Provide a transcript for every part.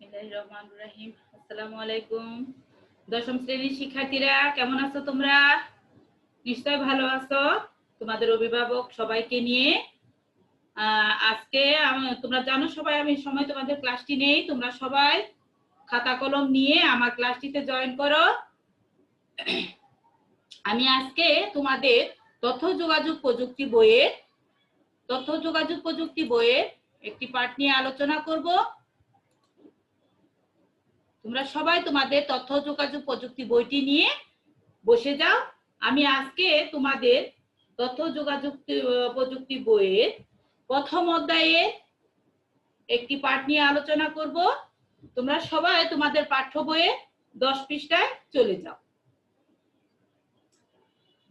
রহিম। আসসালামু আলাইকুম। দশম শ্রেণির শিক্ষার্থীরা, কেমন আছো তোমরা? নিশ্চয় ভালো আছো? তোমাদের অভিভাবক সবাইকে নিয়ে আজকে তোমরা জানো সবাই, আমি সময় তোমাদের ক্লাসটি নেই। তোমরা সবাই খাতা কলম নিয়ে আমার ক্লাসটিতে জয়েন করো। আমি আজকে তোমাদের তথ্য যোগাযোগ প্রযুক্তি বইয়ের, তথ্য যোগাযোগ প্রযুক্তি বইয়ের একটি পাঠ নিয়ে আলোচনা করব। তোমরা সবাই তোমাদের তথ্য, যোগাযোগ, প্রযুক্তি বইটি নিয়ে বসে যাও। আমি আজকে তোমাদের তথ্য, যোগাযোগ প্রযুক্তি বইয়ের প্রথম অধ্যায়ে একটি পাঠ নিয়ে আলোচনা করব। তোমরা সবাই তোমাদের পাঠ্য বইয়ে দশ পৃষ্ঠায় চলে যাও।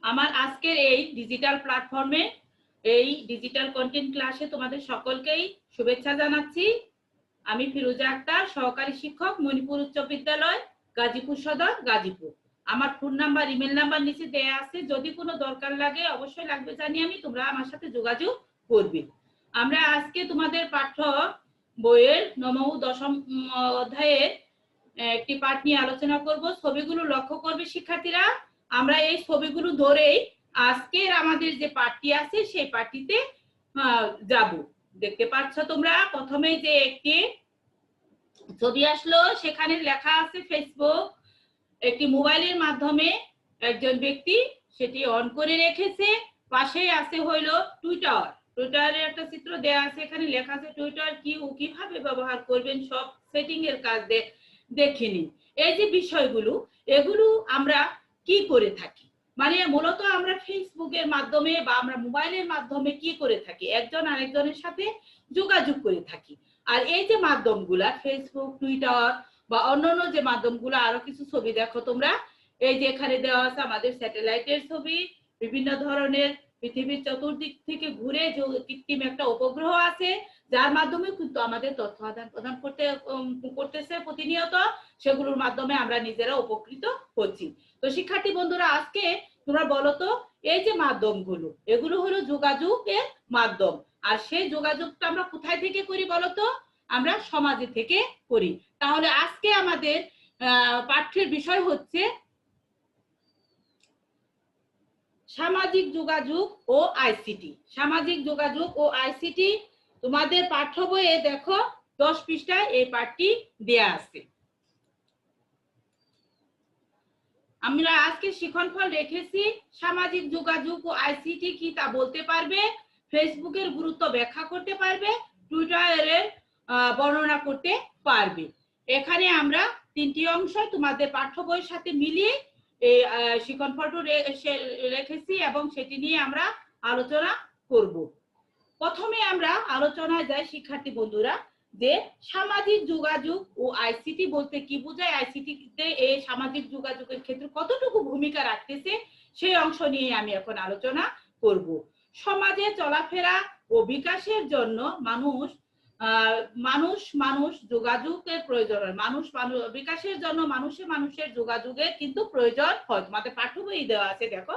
আমার আজকের এই ডিজিটাল প্ল্যাটফর্মে এই ডিজিটাল কন্টেন্ট ক্লাসে তোমাদের সকলকেই শুভেচ্ছা জানাচ্ছি। আমি ফিরোজা আক্তার, সহকারী শিক্ষক, মণিপুর উচ্চ বিদ্যালয়, গাজীপুর সদর, গাজীপুর। আমার ফোন নাম্বার ইমেল নাম্বার নিচে দেয়া আছে। যদি কোনো দরকার লাগে, অবশ্যই লাগবে জানি আমি, তোমরা আমার সাথে যোগাযোগ করবে। আমরা আজকে তোমাদের পাঠ্য বইয়ের নবম ও দশম অধ্যায়ের একটি পাঠ নিয়ে আলোচনা করব। ছবিগুলো লক্ষ্য করবে শিক্ষার্থীরা। আমরা এই ছবিগুলো ধরেই আজকের আমাদের যে পাঠটি আছে, সেই পাঠটিতে যাব। দেখতে পাচ্ছ তোমরা? প্রথমে যে একটি ছবি আসলো, সেখানে লেখা আছে ফেসবুক একটি মোবাইলের মাধ্যমে একজন ব্যক্তি সেটি অন করে রেখেছে। পাশেই আছে হইল টুইটার টুইটারের একটা চিত্র দেয়া আছে, এখানে লেখা আছে টুইটার কি ও কীভাবে ব্যবহার করবেন, সব সেটিং এর কাজ নিন। এই যে বিষয়গুলো, এগুলো আমরা কি করে থাকি? মানে মূলত আমরা ফেসবুকের মাধ্যমে বা আমরা মোবাইলের মাধ্যমে কি করে থাকি? একজন আরেকজনের সাথে যোগাযোগ করে থাকি। আর এই যে মাধ্যমগুলা ফেসবুক টুইটার বা অন্যান্য যে মাধ্যমগুলো, আরও কিছু ছবি, দেখো তোমরা, এই যে এখানে দেওয়া আছে আমাদের স্যাটেলাইটের ছবি, বিভিন্ন ধরনের পৃথিবীর চতুর্দিক থেকে ঘুরে কৃত্রিম একটা উপগ্রহ আছে যার মাধ্যমে কিন্তু আমাদের তথ্য আদান প্রদান করতে করতেছে প্রতিনিয়ত, সেগুলোর মাধ্যমে আমরা নিজেরা উপকৃত হচ্ছি। তো শিক্ষার্থী বন্ধুরা, আজকে তোমরা বলো তো, এই যে মাধ্যমগুলো, এগুলো হলো যোগাযোগের মাধ্যম। আর সেই যোগাযোগটা আমরা কোথায় থেকে করি বলতো আমরা সমাজে থেকে করি। তাহলে আজকে আমাদের পাঠ্যের বিষয় হচ্ছে সামাজিক যোগাযোগ ও আইসিটি। সামাজিক যোগাযোগ ও আইসিটি তোমাদের পাঠ্য বইয়ে দেখো দশ পৃষ্ঠায় এই পাঠটি দেয়া আছে। আমরা আজকে শিক্ষণফল রেখেছি, সামাজিক যোগাযোগ ও আইসিটি কি তা বলতে পারবে ফেসবুকের গুরুত্ব ব্যাখ্যা করতে পারবে টুইটারের বর্ণনা করতে পারবে। এখানে আমরা তিনটি অংশ তোমাদের পাঠ্য বইয়ের সাথে মিলিয়ে এই সে- রেখেছি এবং সেটি নিয়ে আমরা আলোচনা করব। প্রথমে আমরা আলোচনায় যাই শিক্ষার্থী বন্ধুরা, যে সামাজিক যোগাযোগ ও আইসিটি বলতে কি বোঝায়? আইসিটিতে এই সামাজিক যোগাযোগের ক্ষেত্রে কতটুকু ভূমিকা রাখতেছে? সেই অংশ নিয়ে আমি এখন আলোচনা করব। সমাজে চলাফেরা ও বিকাশের জন্য মানুষ মানুষ মানুষ যোগাযোগের প্রয়োজন হয়। মানুষ মানুষ বিকাশের জন্য মানুষে মানুষের যোগাযোগের কিন্তু প্রয়োজন হয়। তোমাদের পাঠ্য দেওয়া আছে, দেখো।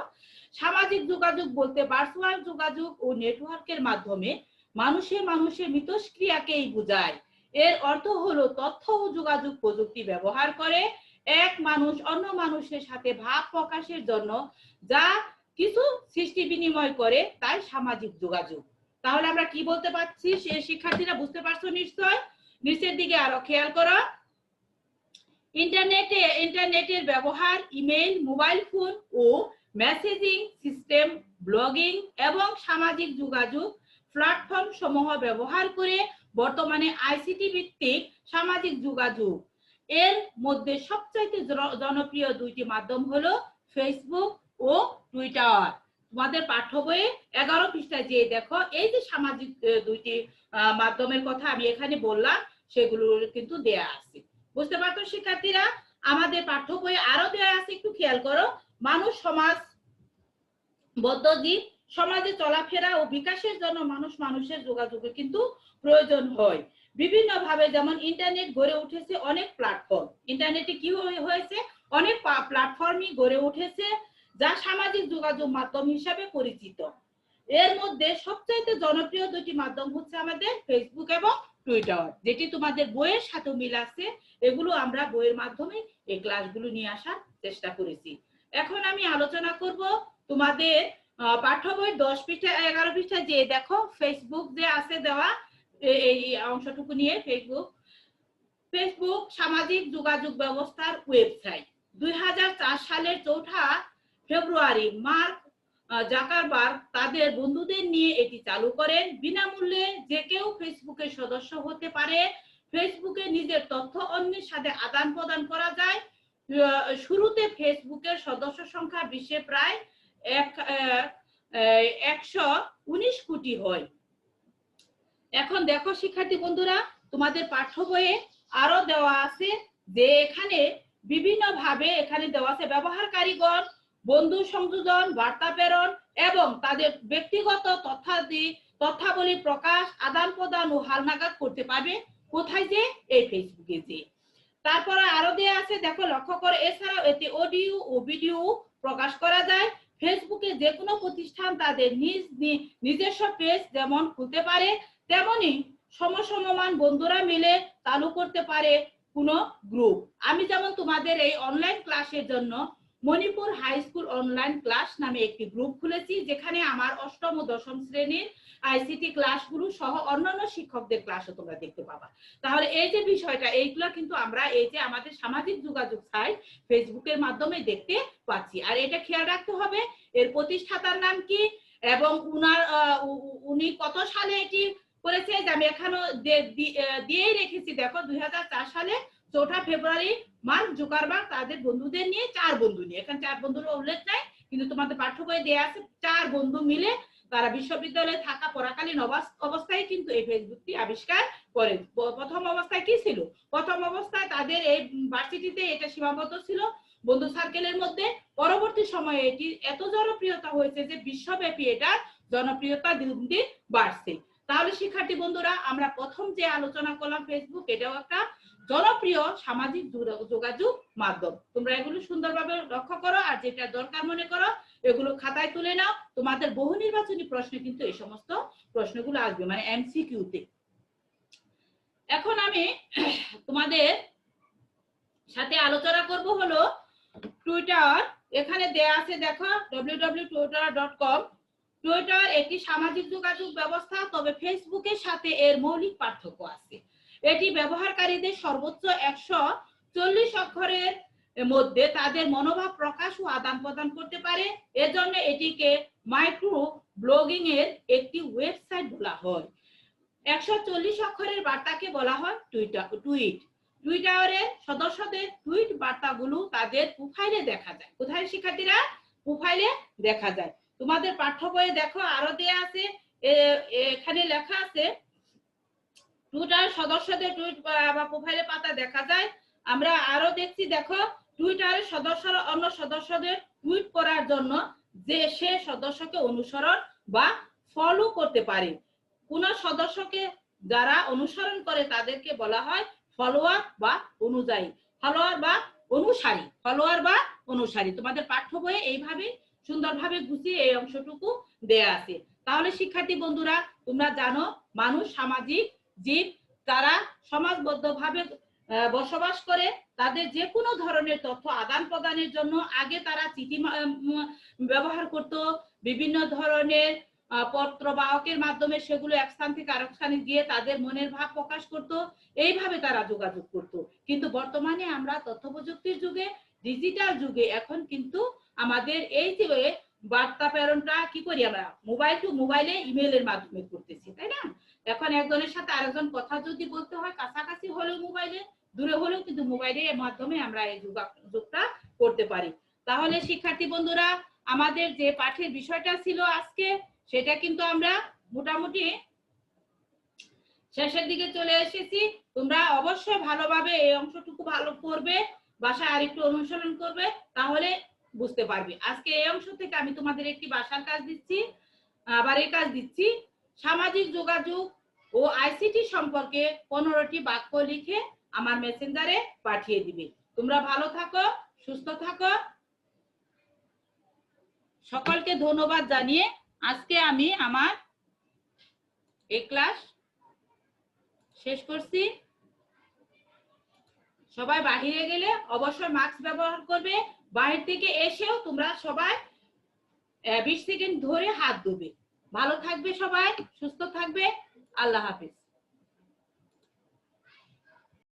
সামাজিক যোগাযোগ বলতে ভার্চুয়াল যোগাযোগ ও নেটওয়ার্কের মাধ্যমে মানুষে মানুষের মিথস্ক্রিয়াকেই বোঝায়। এর অর্থ হলো তথ্য ও যোগাযোগ প্রযুক্তি ব্যবহার করে এক মানুষ অন্য মানুষের সাথে ভাব প্রকাশের জন্য যা কিছু সৃষ্টি বিনিময় করে, তাই সামাজিক যোগাযোগ। তাহলে আমরা কি বলতে পারছি? সে শিক্ষার্থীরা বুঝতে পারছ নিশ্চয়? নিচের দিকে আরও খেয়াল করো। ইন্টারনেটে, ইন্টারনেটের ব্যবহার, ইমেল, মোবাইল ফোন ও মেসেজিং সিস্টেম, ব্লগিং এবং সামাজিক যোগাযোগ প্ল্যাটফর্ম সমূহ ব্যবহার করে বর্তমানে আইসিটি ভিত্তিক সামাজিক যোগাযোগ। এর মধ্যে সবচাইতে জন- জনপ্রিয় দুইটি মাধ্যম হলো ফেসবুক ও টুইটার তোমাদের পাঠ্য বইয়ে এগারো পৃষ্ঠায় যে দেখো, এই যে সামাজিক দুইটি মাধ্যমের কথা আমি এখানে বললাম সেগুলো কিন্তু দেয়া আছে। বুঝতে পারতো শিক্ষার্থীরা? আমাদের পাঠ্য বইয়ে আরও দেয়া আছে, একটু খেয়াল করো। মানুষ সমাজ বদ্ধজীব সমাজে চলাফেরা ও বিকাশের জন্য মানুষ মানুষের যোগাযোগের কিন্তু প্রয়োজন হয়। বিভিন্ন ভাবে যেমন ইন্টারনেট গড়ে উঠেছে অনেক প্ল্যাটফর্ম। ইন্টারনেটে কি হয়েছে? অনেক প্ল্যাটফর্মই গড়ে উঠেছে। যা সামাজিক যোগাযোগ মাধ্যম হিসাবে পরিচিত। এর মধ্যে সবচাইতে জনপ্রিয় দুটি মাধ্যম হচ্ছে আমাদের ফেসবুক এবং টুইটার যেটি তোমাদের বইয়ের সাথে মিল আছে। এগুলো আমরা বইয়ের মাধ্যমে এই ক্লাসগুলো নিয়ে আসার চেষ্টা করেছি। এখন আমি আলোচনা করব তোমাদের পাঠ্য বই দশ পৃষ্ঠা, এগারো পৃষ্ঠা যে দেখো ফেসবুক যে আছে দেওয়া এই অংশটুকু নিয়ে ফেসবুক ফেসবুক সামাজিক যোগাযোগ ব্যবস্থার ওয়েবসাইট দুই হাজার চার সালের চৌঠা ফেব্রুয়ারি মার্ক আহ, জাকারবার্গ তাদের বন্ধুদের নিয়ে এটি চালু করেন। বিনামূল্যে যে কেউ ফেসবুকের সদস্য হতে পারে। ফেসবুকে নিজের তথ্য অন্যের সাথে আদান প্রদান করা যায়। শুরুতে ফেসবুকের সদস্য সংখ্যা বিশ্বে প্রায় এক একশো উনিশ কোটি হয়। এখন দেখো শিক্ষার্থী বন্ধুরা তোমাদের পাঠ্য বইয়ে আরও দেওয়া আছে যে এখানে বিভিন্ন ভাবে এখানে দেওয়া আছে ব্যবহারকারীগণ বন্ধু সংযোজন, বার্তা প্রেরণ এবং তাদের ব্যক্তিগত তথ্যাদি তথ্যাবলী প্রকাশ, আদান প্রদান ও হালনাগাদ করতে পারবে। কোথায় যে? এই ফেসবুকে যে। তারপরে আরও দেয়া আছে, দেখো, লক্ষ্য করে, এছাড়াও এতে অডিও ও ভিডিও প্রকাশ করা যায়। ফেসবুকে যে কোনো প্রতিষ্ঠান তাদের নিজ নিজস্ব পেজ যেমন খুলতে পারে, তেমনি সমসমমান বন্ধুরা মিলে চালু করতে পারে কোনো গ্রুপ আমি যেমন তোমাদের এই অনলাইন ক্লাসের জন্য Manipur high school online class নামে একটি গ্রুপ খুলেছি যেখানে আমার অষ্টম ও দশম শ্রেণির আইসিটি ক্লাসগুলো সহ অন্যান্য শিক্ষকদের ক্লাসও তোমরা দেখতে পাবা। তাহলে এই যে বিষয়টা এইগুলো কিন্তু আমরা এই যে আমাদের সামাজিক যোগাযোগ সাইট ফেসবুকের মাধ্যমে দেখতে পাচ্ছি। আর এটা খেয়াল রাখতে হবে এর প্রতিষ্ঠাতার নাম কি? এবং উনার উনি কত সালে এটি করেছে? যে আমি এখানে দে- দি- আহ, দিয়েই রেখেছি দেখো দুই হাজার চার সালে চৌঠা ফেব্রুয়ারি মার্ক জুকারবার্গ তাদের বন্ধুদের নিয়ে চার বন্ধু নিয়ে। এখানে চার বন্ধুর উল্লেখ নাই, কিন্তু তোমাদের পাঠ্য বই দেয়া আছে, চার বন্ধু মিলে তারা বিশ্ববিদ্যালয়ে থাকা পড়াকালীন অবস্থায় কিন্তু এই ফেসবুকটি আবিষ্কার করেন প্রথম অবস্থায় কি ছিল? প্রথম অবস্থায় তাদের এই ভার্সিটিতে এটা সীমাবদ্ধ ছিল বন্ধু সার্কেলের মধ্যে। পরবর্তী সময়ে এটি এত জনপ্রিয়তা হয়েছে যে বিশ্বব্যাপী এটার জনপ্রিয়তা দিন দিন বাড়ছে। তাহলে শিক্ষার্থী বন্ধুরা, আমরা প্রথম যে আলোচনা করলাম ফেসবুক এটাও একটা জনপ্রিয় সামাজিক যোগাযোগ মাধ্যম। তোমরা এগুলো সুন্দরভাবে লক্ষ্য করো আর যেটা দরকার মনে করো, এগুলো খাতায় তুলে নাও। তোমাদের বহু নির্বাচনী প্রশ্নে কিন্তু এই সমস্ত প্রশ্নগুলো আসবে মানে এমসিকিউতে। এখন আমি তোমাদের সাথে আলোচনা করব হলো টুইটার এখানে দেয়া আছে, দেখো www.twitter.com টুইটার একটি সামাজিক যোগাযোগ ব্যবস্থা, তবে ফেসবুকের সাথে এর মৌলিক পার্থক্য আছে। এটি ব্যবহারকারীদের সর্বোচ্চ একশো চল্লিশ অক্ষরের মধ্যে তাদের মনোভাব প্রকাশ ও আদান প্রদান করতে পারে। এজন্য এটিকে মাইক্রো ব্লগিং এর একটি ওয়েবসাইট বলা হয়। একশো চল্লিশ অক্ষরের বার্তাকে বলা হয় টুইটার টুইট টুইটারের সদস্যদের টুইট বার্তাগুলো তাদের প্রোফাইলে দেখা যায়। কোথায় শিক্ষার্থীরা? প্রোফাইলে দেখা যায়। তোমাদের পাঠ্য বইয়ে দেখো, আরও দেয়া আছে এখানে লেখা আছে টুইটার সদস্যদের টুইট বা- প্রোফাইলে পাতা দেখা যায়। আমরা আরও দেখছি, দেখো টুইটারের সদস্যরা অন্য সদস্যদের টুইট করার জন্য যে সে সদস্যকে অনুসরণ বা ফলো করতে পারে। কোন সদস্যকে যারা অনুসরণ করে তাদেরকে বলা হয় ফলোয়ার বা অনুযায়ী। ফলোয়ার বা অনুসারী। ফলোয়ার বা অনুসারী। তোমাদের পাঠ্য বইয়ে এইভাবে সুন্দরভাবে গুছিয়ে এই অংশটুকু দেয়া আছে। তাহলে শিক্ষার্থী বন্ধুরা, তোমরা জানো, মানুষ সামাজিক জীব তারা সমাজবদ্ধভাবে বসবাস করে, তাদের যে কোনো ধরনের তথ্য আদান প্রদানের জন্য আগে তারা চিঠি ব্যবহার করত। বিভিন্ন ধরনের পত্র বাহকের মাধ্যমে সেগুলো এক স্থান থেকে আরেক স্থানে গিয়ে তাদের মনের ভাব প্রকাশ করত। এইভাবে তারা যোগাযোগ করত। কিন্তু বর্তমানে আমরা তথ্য প্রযুক্তির যুগে ডিজিটাল যুগে এখন কিন্তু আমাদের এই যে বার্তা প্রেরণটা কি করি আমরা? মোবাইল টু মোবাইলে ইমেলের মাধ্যমে করতেছি, তাই না? এখন একজনের সাথে আরেকজন কথা যদি বলতে হয়, কাছাকাছি হলেও মোবাইলে দূরে হলেও কিন্তু মোবাইলের মাধ্যমে আমরা এই যোগাযোগটা করতে পারি। তাহলে শিক্ষার্থী বন্ধুরা, আমাদের যে পাঠের বিষয়টা ছিল আজকে, সেটা কিন্তু আমরা মোটামুটি শেষের দিকে চলে এসেছি। তোমরা অবশ্যই ভালোভাবে এই অংশটুকু ভালো করবে। বাসায় আরেকটু অনুসরণ করবে, তাহলে বুঝতে পারবে। আজকে এই অংশ থেকে আমি তোমাদের একটি বাসার কাজ দিচ্ছি আবার এই কাজ দিচ্ছি। সামাজিক যোগাযোগ ও আইসিটি সম্পর্কে পনেরোটি বাক্য লিখে আমার মেসেঞ্জারে পাঠিয়ে দিবে। তোমরা ভালো থাকো, সুস্থ থাকো। সকলকে ধন্যবাদ জানিয়ে আজকে আমি আমার এই ক্লাস শেষ করছি। সবাই বাহিরে গেলে অবশ্যই মাস্ক ব্যবহার করবে। বাহির থেকে এসেও তোমরা সবাই বিশ সেকেন্ড ধরে হাত ধুবে। ভালো থাকবে সবাই, সুস্থ থাকবে। আল্লাহ হাফিজ।